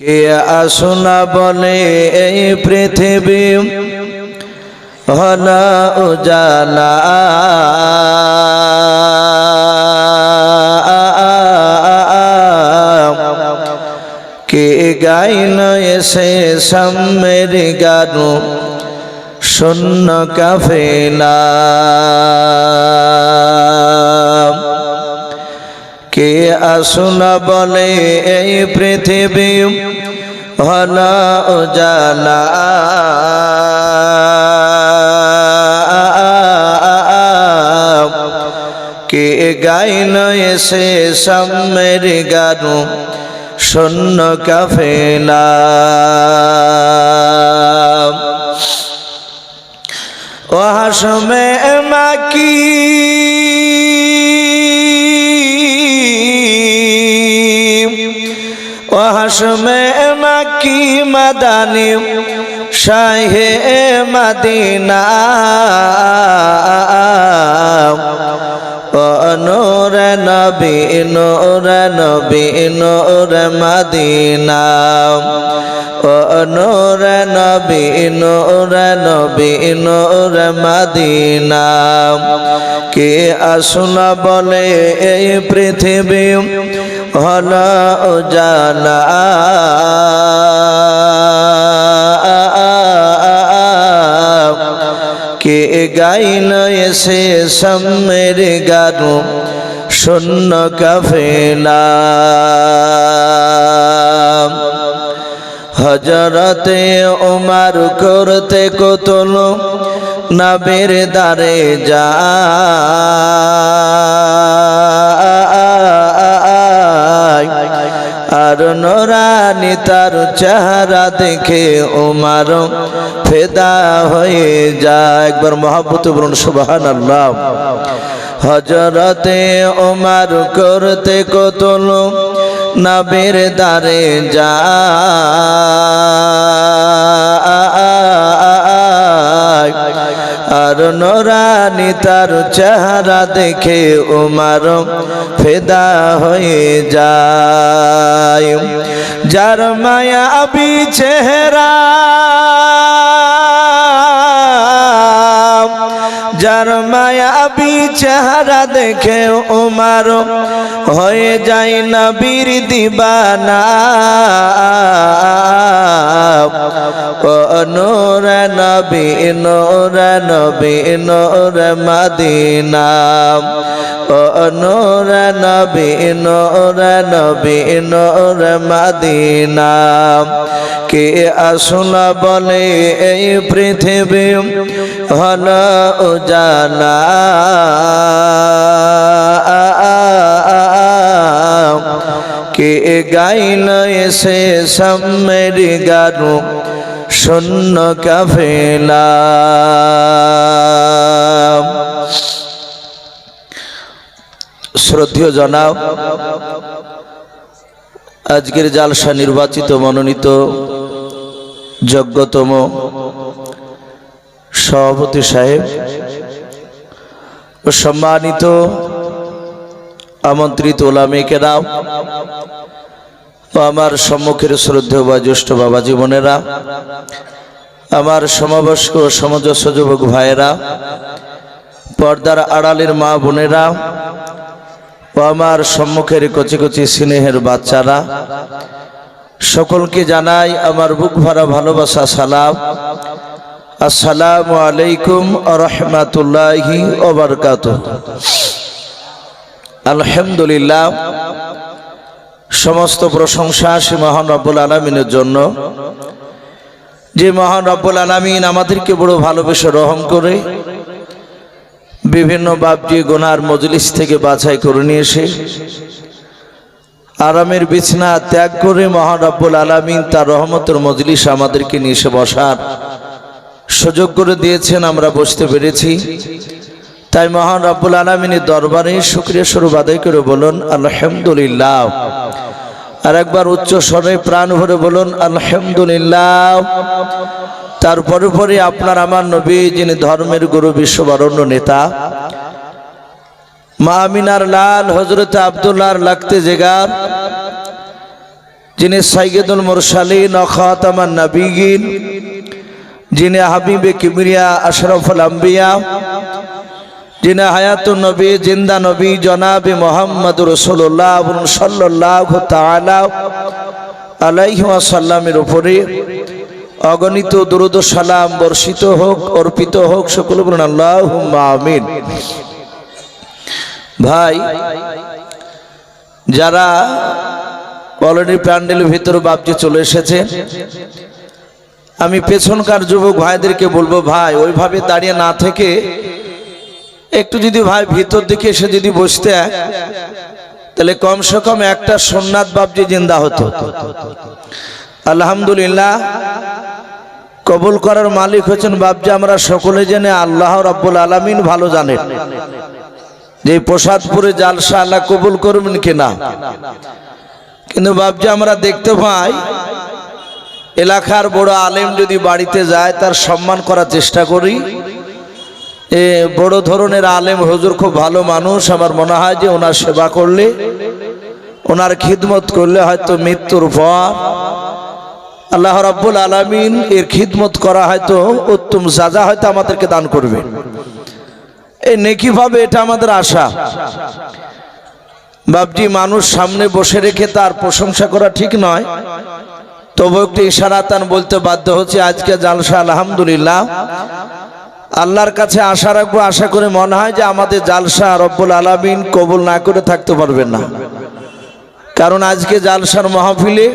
কে আসুনা বলে এই পৃথিবী? হল উজালা। কে গাইল এসে সামের গানু? শূন্য কাফেলা। কে আসুনা বলে এই পৃথিবী? হল উজালা। কে গাইল এসে সামের গানু শূন্য কাফেলা। ও হাসমে মাকি। হাসমে মাকি মাদানি শাহে মাদিনা। নূর নবী নূর নবী, নূর মদিনা। ও নূর নবী নূর নবী, নূর মদিনা। কে আসুনা বলে এই পৃথিবী হল উজালা। গাইল এসে সামের গারু শূন্য কাফেলা। হজরতে উমার করতে কতল নাবের দারে যা। আর নোরানি তার চেহারা দেখে উমার ফেদা হয়ে যায়। একবার মহাব্বত বলুন সুবাহান আল্লাহ হজরতে ওমার করতে কতল নবীর দারে যা আর নোরানি তার চেহারা দেখে উমার ফেদা হয়ে যায়। যার মায়া আবি চেহারা, যার মায়াবি চেহারা দেখে উমার হয়ে যায় না নবীর দিবানা। নূর নবী নূর নবী, নূর মদিনা। ও নূর নবী নূর নবী, নূর মদিনা। কে আসুনা বলে এই পৃথিবী হল উজালা। কে গাইল এসে সামের গানু শূন্য কাফেলা। শ্রদ্ধেয় জনাব, আজকের জালসা নির্বাচিত, মনোনীত যোগ্যতম সভাপতি সাহেব ও সম্মানিত আমন্ত্রিত ওলামে কেরাম আমার সম্মুখের শ্রদ্ধেয় বা জ্যেষ্ঠ বাবা জীবনেরা আমার সমবয়স্ক ও সমজস্ব যুবক ভাইয়েরা, পর্দার আড়ালের মা বোনেরা ও আমার সম্মুখের কচি কচি স্নেহের বাচ্চারা, সকলকে জানাই আমার বুক ভরা ভালোবাসা, সালাম। আসসালামু আলাইকুম রহমাতুল্লাহি ওবরকাত আলহামদুলিল্লাহ। সমস্ত প্রশংসা সে মহান রব্বুল আলমিনের জন্য। যে মহান রব্বুল আলমিন আমাদেরকে বড় ভালোবেসে রহম করে বিভিন্ন বাপটি গোনার মজলিস থেকে বাছাই করে নিয়ে এসে আরামের বিছনা ত্যাগ করে মহান রব্বুল আলমিন তার রহমতের মজলিস আমাদেরকে নিয়ে এসে বসার সুযোগ করে দিয়েছেন, আমরা বসতে পেরেছি। তাই মহান রব্বুল আলমিনের দরবারে শুক্রিয়া স্বরূপ আদায় করে বলুন, আলহামদুলিল্লাহ। আর একবার উচ্চ স্বরে প্রাণ ভরে বলুন, আলহামদুলিল্লাহ। তারপরে পরে আপনার আমার নবী, যিনি ধর্মের গুরু, বিশ্ববরণ্য নেতা, মা আমিনার লাল হজরত আবদুল্লাহর লাগতে জেগার, যিনি সাইয়েদুল মুরসালিন খাতামান নাবিগিন যিনি হাবিবে কিবরিয়া আশরাফুল আম্বিয়া যিনি হায়াতুন নবী, জিন্দা নবী, জনাবে মোহাম্মদ রসুল্লাহ সাল্লাহ তালা আলাইহি ওয়াসাল্লামের উপরে অগণিত দুরুদ সালাম বর্ষিত হোক, অর্পিত হোক, সকল আমিন। ভাই, যারা কলোনি প্যান্ডেলের ভিতরে বাপজি চলে এসেছে, আমি পেছনকার যুবক ভাইদেরকে বলব, ভাই, ওইভাবে দাঁড়িয়ে না থেকে একটু যদি ভাই ভিতর দিকে এসে যদি বসতে, তাহলে কমসে কম একটা সোননাথ বাপজি জিন্দা হতো। আলহামদুলিল্লাহ, কবুল করার মালিক হচ্ছেন বাপজি, আমরা সকলে জেনে আল্লাহ রব্বুল আলমিন ভালো জানেন। যে প্রসাদপুরে জালসা আল্লাহ কবুল করবেন কিনা। কিন্তু বাপজি, আমরা দেখতে পাই, এলাকার বড় আলেম যদি বাড়িতে যায়, তার সম্মান করার চেষ্টা করি। বড় ধরনের আলেম, হুজুর খুব ভালো মানুষ। আমার মনে হয় যে ওনার সেবা করলে, ওনার খিদমত করলে হয়তো মৃত্যুর পর আল্লাহ রাব্বুল আলামিন এর খিদমত করা হয়তো উত্তম সাজা হয়তো আমাদেরকে দান করবে। এই নেকি ভাবে এটা আমাদের আশা। বাবজি মানুষ সামনে বসে রেখে তার প্রশংসা করা ঠিক নয়। তবু একটু ইশারাতান বলতে বাধ্য হচ্ছে, আজকে জালসা, আলহামদুলিল্লাহ আল্লাহর কাছে আশা রাখব, আশা করে মনে হয় যে আমাদের জালসা রব্বুল আলামিন কবুল না করে থাকতে পারবেন না। কারণ আজকে জালসার মাহফিলে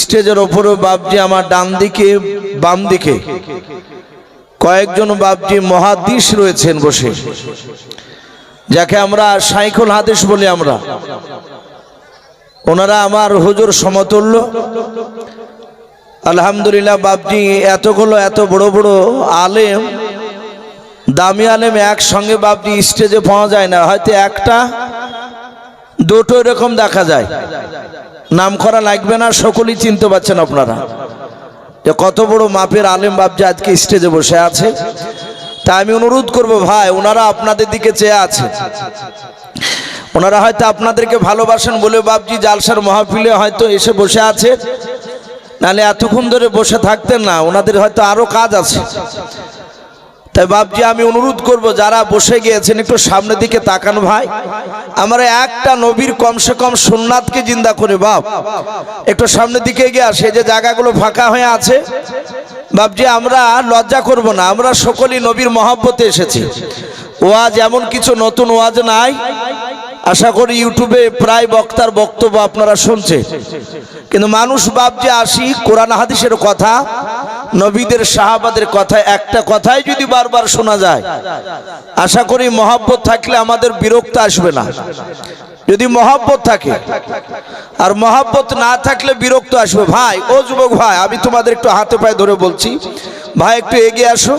স্টেজের ওপরে বাবজি আমার ডান দিকে, বাম দিকে কয়েকজন বাবজি মহাদিস রয়েছেন বসে, যাকে আমরা সাইকুল হাদিস বলি আমরা। ওনারা আমার হুজুর সমতুল্য। আলহামদুলিল্লাহ বাবজি এতগুলো, এত বড় বড় আলেম, দামি আলেম একসঙ্গে বাবজি স্টেজে পাওয়া যায় না। হয়তো একটা, দুটো এরকম দেখা যায়। নাম করা লাগবে না, সকলেই চিনতে পারছেন আপনারা। যে কত বড় মাপের আলেম বাবজি আজকে স্টেজে বসে আছে। তা আমি অনুরোধ করব, ভাই, ওনারা আপনাদের দিকে চেয়ে আছে। ওনারা হয়তো আপনাদেরকে ভালোবাসেন বলে বাবজি জালসার মহাফিলে হয়তো এসে বসে আছে। নাহলে এতক্ষণ ধরে বসে থাকতেন না, ওনাদের হয়তো আরও কাজ আছে। তাই বাবজি আমি অনুরোধ করব, যারা বসে গিয়েছেন, একটু সামনের দিকে তাকান ভাই। আমরা একটা নবীর কমসে কম সোননাথকে জিন্দা করে, বাপ। একটু সামনের দিকে গিয়ে আসে, যে জায়গাগুলো ফাঁকা হয়ে আছে। বাবজি আমরা লজ্জা করব না, আমরা সকলেই নবীর মহাব্বতে এসেছি। ওয়াজ এমন কিছু নতুন ওয়াজ নাই। আশা করি ইউটিউবে প্রায় বক্তার বক্তব্য আপনারা শুনছে। কিন্তু মানুষ ভাবছে, আসি, কোরআন, হাদিসের কথা, নবীদের, সাহাবাদের কথা, একটা কথাই যদি বারবার শোনা যায়। আশা করি মহাব্বত থাকলে আমাদের বিরক্ত আসবে না। যদি মহাব্বত থাকে, আর মহাব্বত না থাকলে বিরক্ত আসবে। ভাই, ও যুবক ভাই, আমি তোমাদের একটু হাতে পায়ে ধরে বলছি ভাই, একটু এগিয়ে আসো।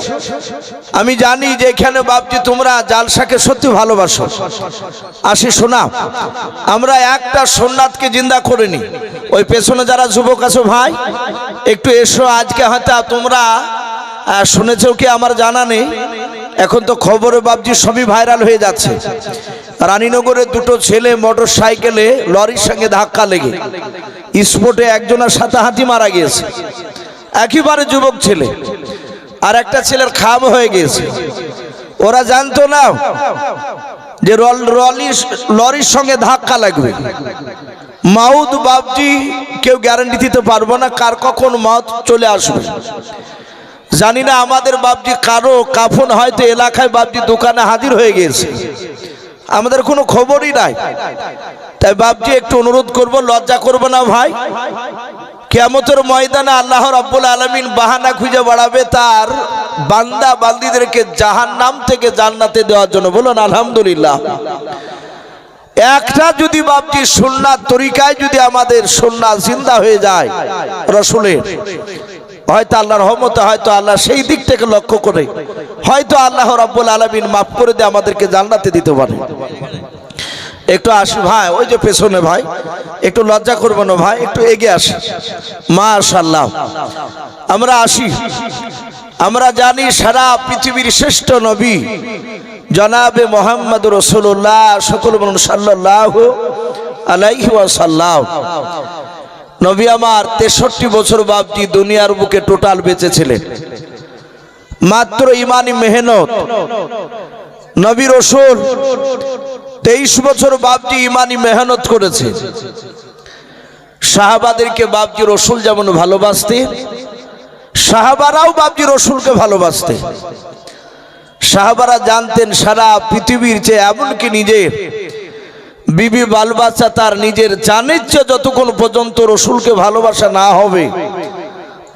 আমি জানি যে এখানে বাপজি তোমরা জালসাকে সত্যি ভালোবাসো। আসি শোনা, আমরা একটা সোননাথকে জিন্দা করিনি। ওই পেছনে যারা যুবক আছো ভাই, একটু এসো, আজকে হয়তো তোমরা শুনেছো কি আমার জানা নেই। এখন তো খবরে বাপজি সবই ভাইরাল হয়ে যাচ্ছে। রানীনগরের দুটো ছেলে মোটর সাইকেলে লরির সঙ্গে ধাক্কা লেগে স্পোর্টে একজনের সাথে হাতি মারা গিয়েছে। একেবারে যুবক ছেলে। আর একটা ছেলের খাম হয়ে গেছে। ওরা জানতো না যে লরির সঙ্গে ধাক্কা লাগবে। মাউদ বাবজি কেউ গ্যারান্টি দিতে পারব না কার কখন মত চলে আসবে। জানি না আমাদের বাবজি কারও কাফন হয়তো এলাকায় বাবজি দোকানে হাজির হয়ে গেছে। আমাদের কোনো খবরই নাই। তাই বাবজি একটু অনুরোধ করব, লজ্জা করব না ভাই। কেমতের ময়দানে আল্লাহ রাব্বুল আলমিন বাহানা খুঁজে বাড়াবে তার বান্দা বান্দিদেরকে জাহান নাম থেকে জান্নাতে দেওয়ার জন্য। বলুন, আলহামদুলিল্লাহ। একটা যদি বাপজি সুন্নাত তরিকায় যদি আমাদের সুন্নাত জিন্দা হয়ে যায়, রসুলের, হয়তো আল্লাহর রহমতে, হয়তো আল্লাহ সেই দিক থেকে লক্ষ্য করে, হয়তো আল্লাহ রাব্বুল আলমিন মাফ করে দিয়ে আমাদেরকে জান্নাতে দিতে পারে। একটু আসি ভাই, ওই যে পেছনে ভাই, একটু লজ্জা করব না ভাই, একটু এগিয়ে আসি। মাশাল্লাহ আমরা আসি। আমরা জানি সারা পৃথিবীর শ্রেষ্ঠ নবী, জনাবে মোহাম্মদ রসুল্লাহ সকল বলুন সাল্লাহ আলাইহি ওয়াসাল্লাম। নবী আমার তেষট্টি বছর বাপজি দুনিয়ার বুকে টোটাল বেঁচেছিলেন। মাত্র ইমানি মেহনত। নবী রসুল তেইশ বছর বাপজি ইমানি মেহনত করেছে। সাহাবাদেরকে বাপজি রসুল যেমন ভালোবাসতে, সাহাবারাও বাপজি রসুলকে ভালোবাসতে। সাহাবারা জানতেন সারা পৃথিবীর চেয়ে এমনকি নিজের বিবি বাল বাচ্চা তার নিজের জানের চেয়ে যতক্ষণ পর্যন্ত রসুলকে ভালোবাসা না হবে,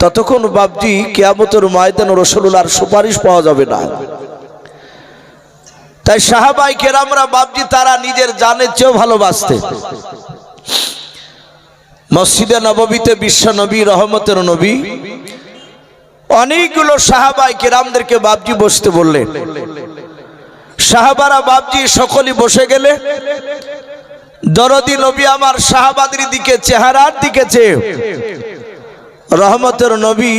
ততক্ষণ বাপজি কেয়ামতের ময়দান রসুল্লার সুপারিশ পাওয়া যাবে না। তাই সাহাবাই কেরামরা বাপজি তারা নিজের জানের চেয়েও ভালোবাসতে। মসজিদে নববীতে বিশ্ব নবী, রহমতের নবী, অনেকগুলো সাহাবাই কেরামদেরকে বাপজি বসতে বললেন। সাহাবারা বাপজি সকলেই বসে গেলে, দরদি নবী আমার সাহাবাদের দিকে, চেহারার দিকে চেয়ে, রহমতের নবী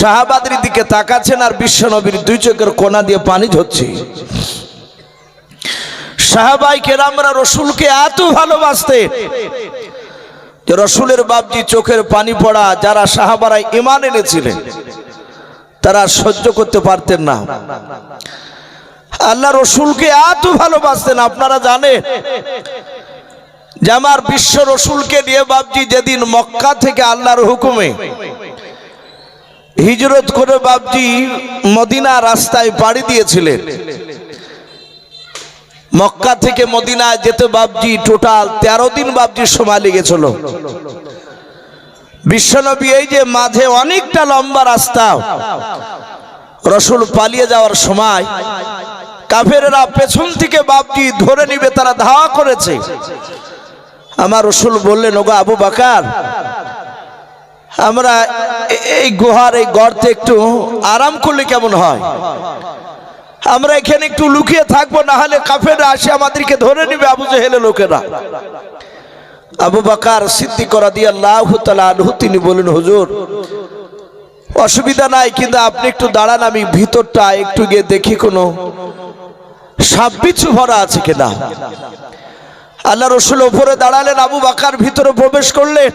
সাহাবাদের দিকে তাকাচ্ছেন আর বিশ্ব নবীর দুই চোখের কোনা দিয়ে পানি ঝরছে। সাহাবাই কেরামরা রসুলকে এত ভালোবাসতে যে রসুলের বাপজি চোখের পানি পড়া যারা সাহাবারা ইমান এনেছিলেন, তারা সহ্য করতে পারতেন না। আল্লাহ রসুলকে এত ভালোবাসতেন, আপনারা জানেন? যে আমার বিশ্ব রসুলকে নিয়ে বাপজি যেদিন মক্কা থেকে আল্লাহর হুকুমে হিজরত করে বাপজি মদিনা রাস্তায় পাড়ি দিয়েছিলেন। মক্কা থেকে মদিনায় যেতে বাপজি টোটাল তেরো দিন বাপজি সময় লেগেছিল। বিশ্বনবী এই যে মাঝে অনেকটা লম্বা রাস্তা, রসুল পালিয়ে যাওয়ার সময় কাফেরেরা পেছন থেকে বাপজি ধরে নিবে, তারা ধাওয়া করেছে। আমার রসুল বললেন, ওগো আবু বাকার আমরা এই গুহার এই গর্তে একটু আরাম করলে কেমন হয়? আমরা এখানে একটু লুকিয়ে থাকব, না হলে কাফেররা আসে আমাদেরকে ধরে নিবে আবু জেহেলে লোকেরা। আবু বাকার সিদ্ধি করা দিয়ে আল্লাহ আনহু, তিনি বলেন হুজুর, অসুবিধা নাই, কিন্তু আপনি একটু দাঁড়ান, আমি ভিতরটা একটু গিয়ে দেখি কোনো সাপ বিচ্ছু ভরা আছে কিনা। আল্লাহ রসুল ওপরে দাঁড়ালেন, আবু বাকার ভিতরে প্রবেশ করলেন।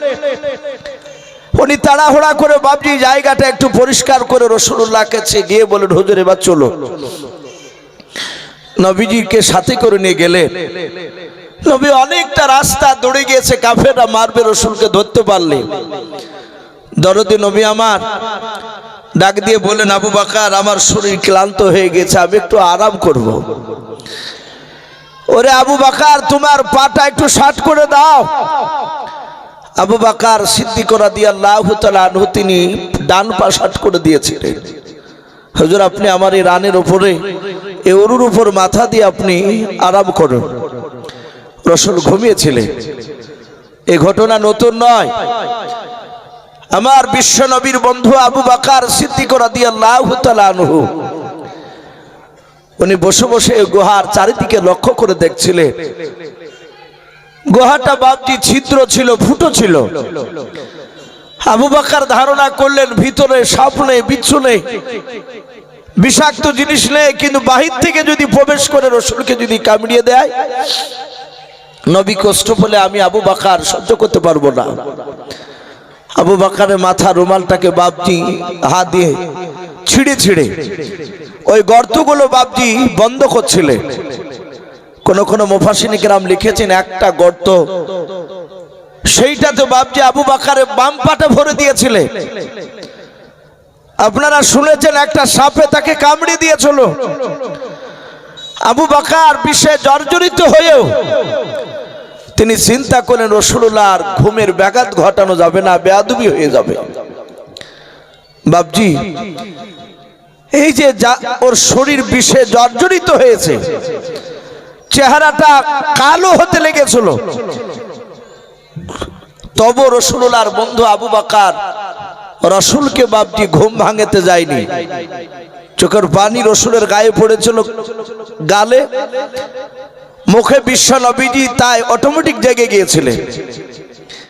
উনি তাড়াহুড়া করে বাবজি জায়গাটা একটু পরিষ্কার করে রসুল্লাহ কাছে গিয়ে বলেন হুজুর, এবার চলো। নবীজিকে সাথে করে নিয়ে গেলে। নবী অনেকটা রাস্তা দৌড়ে গিয়েছে কাফেরা মারবে, রসুলকে ধরতে পারলে। দরদি নবী আমার ডাক দিয়ে বলেন আবু বাকার, আমার শরীর ক্লান্ত হয়ে গেছে, আমি একটু আরাম করব। ওরে আবু বাকার, তোমার পাটা একটু শার্ট করে দাও। আবু বাকার সিদ্ধি করা দিয়ে আল্লাহ তিনি ডান পা শার্ট করে দিয়েছিলেন। হুজুর, আপনি আমার এই রানের উপরে, এ অরুর উপর মাথা দিয়ে আপনি আরাম করুন। রসুল ঘুমিয়েছিলেন। এ ঘটনা নতুন নয়। আমার বিশ্ব নবীর বন্ধু আবু বাকার সিদ্ধি করা দিয়ে আল্লাহ উনি বসে বসে গুহার চারিদিকে লক্ষ্য করে দেখছিলেন। গুহাটা বাপটি ছিদ্র ছিল, ফুটো ছিল। আবু বাকার ধারণা করলেন, ভিতরে সাপ নেই, বিচ্ছু নেই। বিষাক্ত জিনিস নেই, কিন্তু বাহির থেকে যদি প্রবেশ করে রসুলকে যদি কামড়িয়ে দেয়, নবী কষ্ট বলে আমি আবু বাকার সহ্য করতে পারব না। আবু বাকারের মাথা রুমালটাকে বাপজি হাত দিয়ে ছিঁড়ে ছিঁড়ে ওই গর্তগুলো বাপজি বন্ধ করছিলেন। কোন কোন মুফাসিনী গ্রাম লিখেছেন একটা গর্ত। সেইটাতে বাপজি আবু বাকারে বাম পাটে ভরে দিয়েছিলে। আপনারা শুনেছেন একটা সাপে তাকে কামড়ে দিয়েছিল। আবু বাকার বিষে জর্জরিত হয়েও তিনি চিন্তা করলেন রসুল্লাহর ঘুমের ব্যাঘাত ঘটানো যাবে না, বেয়াদুবি হয়ে যাবে। বাবজি এই যে যা- ওর শরীর বিষে জর্জরিত হয়েছে চেহারাটা কালো হতে লেগেছিল। তব রসুলার বন্ধু আবু বাকার রসুলকে বাপটি ঘুম ভাঙেতে যায়নি। চোখের পানি রসুলের গায়ে পড়েছিল, গালে। মুখে বিশ্ব নবীজি তাই অটোমেটিক জেগে গিয়েছিলেন।